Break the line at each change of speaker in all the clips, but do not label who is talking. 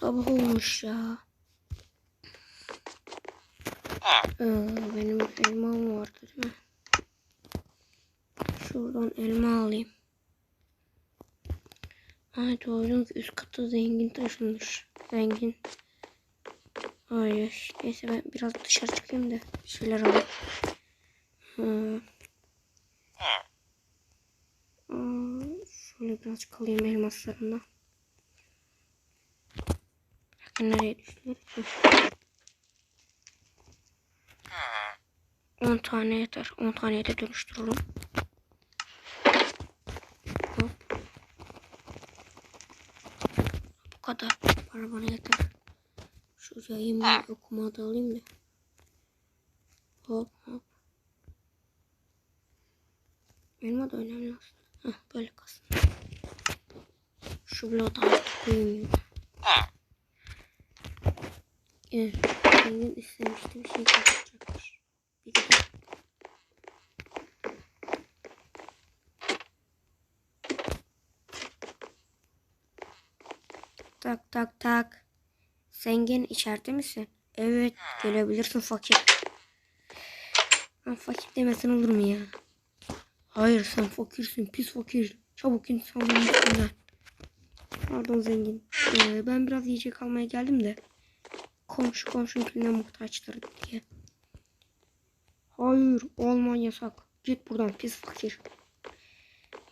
Sabah olmuş ya. Ee, benim elmam vardı değil mi? Şuradan elma alayım. Ay doğru ki üst kata zengin taşınmış. Zengin. Ay. Neyse ben biraz dışarı çıkayım da bir şeyler alayım. Hmm. Aa, şöyle biraz kalayım elmaslarımla. Nereye düştüler? Hı. 10 tane yeter. 10 taneye de dönüştürürüm. Hop. Bu kadar. Para bana yeter. Şu yayımı okuma da alayım da. Hop hop. Elma da önemli aslında. Heh, böyle kalsın. Şu bloğu da koyayım. Evet. Zengin istemişti bir şey kapatacakmış. Bir gidelim. Tak tak tak. Zengin içeride misin? Evet gelebilirsin fakir. Ben fakir demesen olur mu ya? Hayır sen fakirsin pis fakir. Çabuk insanların üstünden. Pardon zengin. Ee, ben biraz yiyecek almaya geldim de. Komşu komşunkine muhtaçtır diye. Hayır olman yasak. Git buradan pis fakir.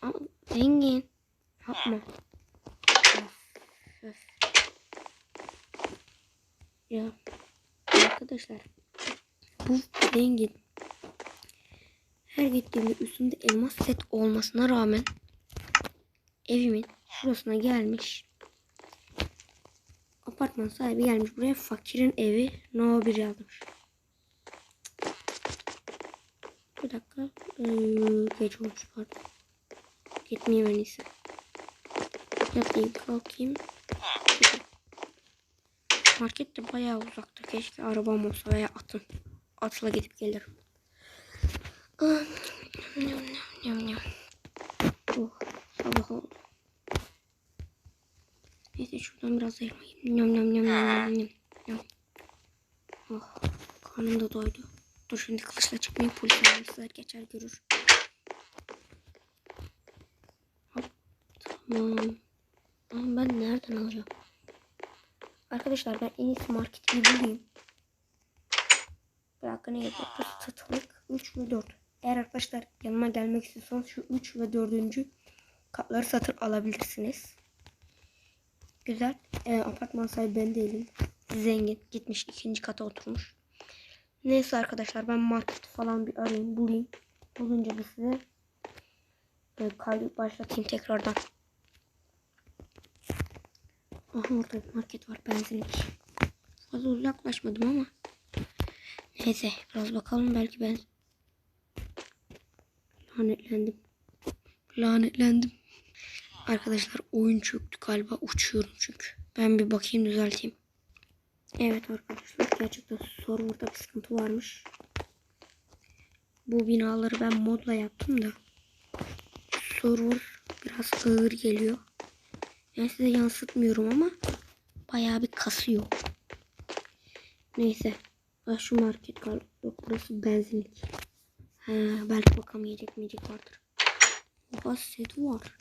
Ama zengin. Yapma. Öf, öf. Ya arkadaşlar bu zengin her gittiğimde üstümde elmas set olmasına rağmen evimin şurasına gelmiş apartman sahibi gelmiş buraya fakirin evi no 1 yazmış. Bir dakika. Ee, geç olmuş pardon. Gitmeyeyim en iyisi. Yatayım kalkayım. Market de bayağı uzakta. Keşke arabam olsa veya atım. Atla gidip gelirim. Ah. Oh, sabah şuradan biraz elma yiyeyim. Nyam nyam nyam nyam nyam nyam. Oh, karnım da doydu. Dur şimdi kılıçla çıkmayayım. Polisler geçer görür. Hop, tamam. Ama ben nereden alacağım? Arkadaşlar ben en iyisi marketi bulayım. Bir dakika ne yazıyor? Satılık 3 ve 4. Eğer arkadaşlar yanıma gelmek istiyorsanız şu 3 ve 4. katları satın alabilirsiniz. Güzel. Ee, apartman sahibi ben değilim. Zengin. Gitmiş ikinci kata oturmuş. Neyse arkadaşlar ben market falan bir arayayım bulayım. Bulunca da size e, kaydı başlatayım tekrardan. Aha orada bir market var benzinlik. Fazla uzaklaşmadım ama. Neyse biraz bakalım belki ben lanetlendim. Lanetlendim. Arkadaşlar oyun çöktü galiba uçuyorum çünkü. Ben bir bakayım düzelteyim. Evet arkadaşlar gerçekten serverda bir sıkıntı varmış. Bu binaları ben modla yaptım da. Server biraz ağır geliyor. Ben size yansıtmıyorum ama bayağı bir kasıyor. Neyse. Ha, şu market galiba. Yok burası benzinlik. Ha, belki bakalım yiyecek miyecek vardır. Oha set var.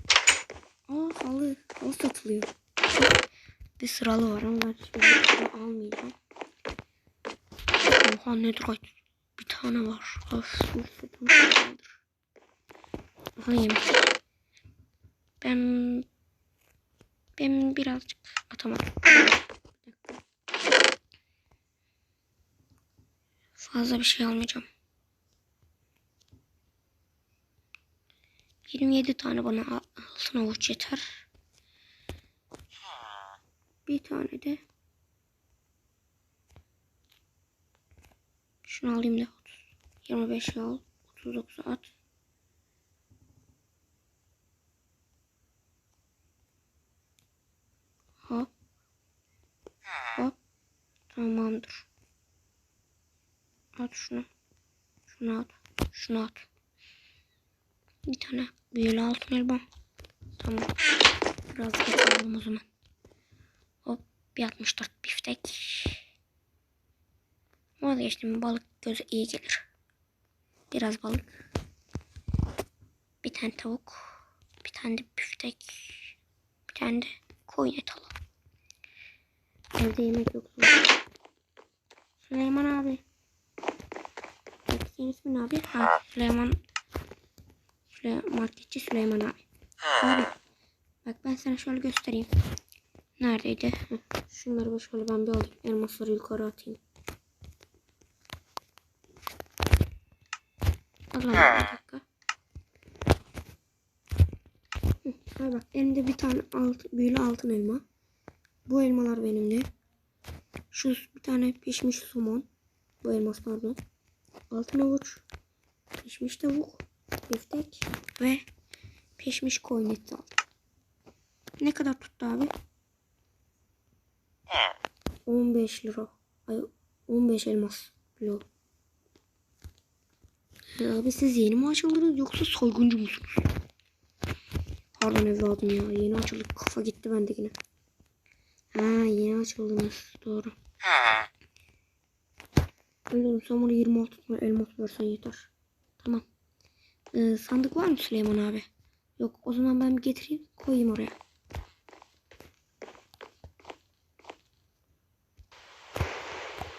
Aa halı. Halı satılıyor. Bir sıralı var ama ben şey almayacağım. Oha nedir o? Bir tane var. Of. Aha yemiş. Ben ben birazcık atamadım. Fazla bir şey almayacağım. 27 tane bana altın avuç yeter. Bir tane de şunu alayım da 30. 25 al. 39 at. Hop. Hop. Tamamdır. At şunu. Şunu at. Şunu at. Bir tane büyülü altın elma. Tamam. Biraz bakalım o zaman. Hop. Bir 64 biftek. Vazgeçtim balık gözü iyi gelir. Biraz balık. Bir tane tavuk. Bir tane de biftek. Bir tane de koyun eti alalım. Evde yemek yok. Süleyman abi. Senin ismin abi? Ha, Süleyman. Süleyman marketçi Süleyman abi. Bak ben sana şöyle göstereyim. Neredeydi? Şunları şöyle ben bir alayım. Elmasları yukarı atayım. Allah'ım bir dakika. Hay bak elimde bir tane alt, büyülü altın elma. Bu elmalar benimle. Şu bir tane pişmiş somon. Bu elmas pardon. Altın avuç. Pişmiş tavuk. Biftek. Ve pişmiş koyun eti aldım. Ne kadar tuttu abi? 15 lira. Ay 15 elmas. Ya abi siz yeni mi açıldınız yoksa soyguncu musunuz? Pardon evladım ya. Yeni açıldık. Kafa gitti bende yine. Ha yeni açıldınız. Doğru. Oğlum sen bana 26 tane elmas versen yeter. Tamam. Ee, sandık var mı Süleyman abi? Yok o zaman ben bir getireyim koyayım oraya.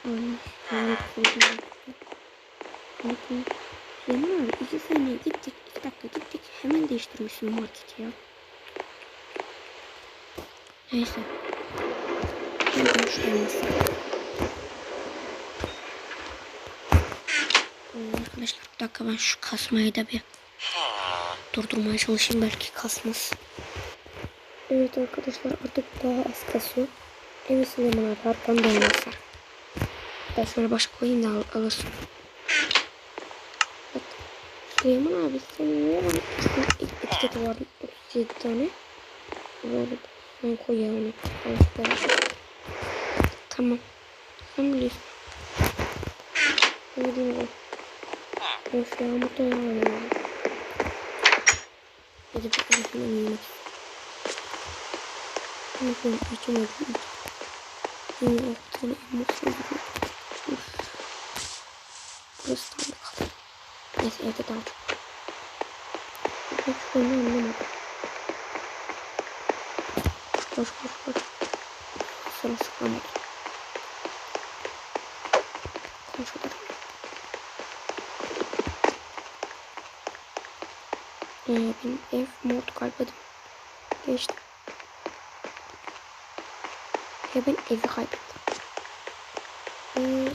Koydum. Bakın. Süleyman abi iki saniye gittik. iki dakika gittik. Hemen değiştirmişsin marketi ya. Neyse. Şu elması. Ee, Arkadaşlar bir dakika ben şu kasmayı da bir durdurmaya çalışayım belki kasmaz. Evet arkadaşlar artık daha az kasıyor. Evet Süleyman abi arkamda olmazsa. Ben şöyle baş koyayım da al, alırsın. Bak Süleyman abi senin niye bana üstüne etiketi vardı 37 tane. Böyle ben koyayım onu. Tamam. Sen biliyorsun. Hadi dinle. Of ya mutlu olamam. Hadi bakalım şunu yiyeyim. Bakın içime bir Yine o tane elmas oldu. Burası tam kaldı. Neyse evde daha çok. Ben şu oyunu anlamadım. Koş koş koş. Sonra sıkamadım. Koş hadi. Ee, benim ev mod kaybettim. Geçtim. Ya ben evi kaybettim. Ee.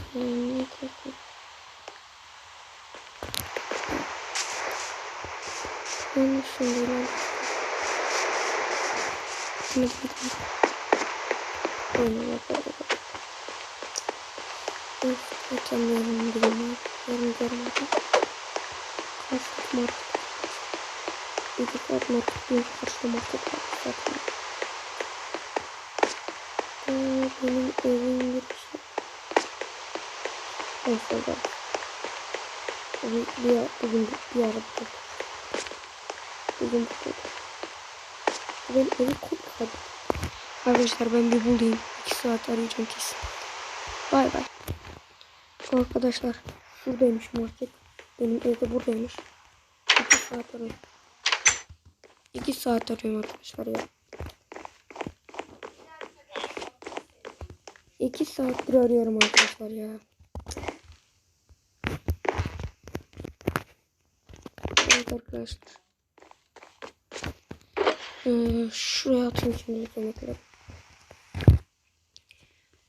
Ben şimdi ilerledim. Şimdi gidelim. Oynamak böyle. Öf, mükemmel bir gün. Yarın görmedim. Kaçtık market. Çocuk atma tutmayı karşılamakta patlatma. Benim evim bir şey. Neyse ben. Bir, bugün bir ara bulduk. Şey. Bugün bulduk. Şey. Benim evi kopmadı. Arkadaşlar ben bir bulayım. 2 saat arayacağım kesin. Bay bay. Arkadaşlar buradaymış market. Benim evde buradaymış. 2 saat arayacağım. 2 saat arıyorum arkadaşlar ya. 2 saattir arıyorum arkadaşlar ya. Evet arkadaşlar. Ee, şuraya atayım şimdi yemekleri.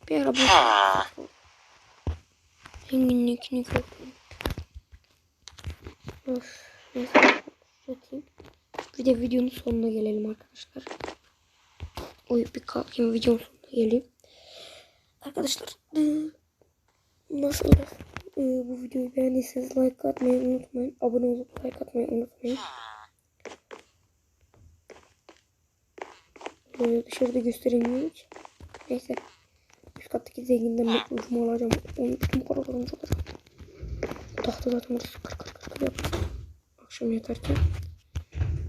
Bir araba. Zenginlikini kapatayım. Of. Neyse. Atayım. Bir de videonun sonuna gelelim arkadaşlar. Oy bir kalkayım videonun sonuna geleyim. Arkadaşlar e, nasıl e, bu videoyu beğendiyseniz like atmayı unutmayın. Abone olup like atmayı unutmayın. Böyle dışarıda göstereyim hiç. Neyse. Üst kattaki zenginden bir ucumu alacağım. Onun bütün paralarını alacağım. Tahta zaten orası kır kır kır kır yapacağım. Akşam yatarken.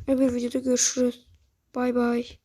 Öbür videoda görüşürüz. Bay bay.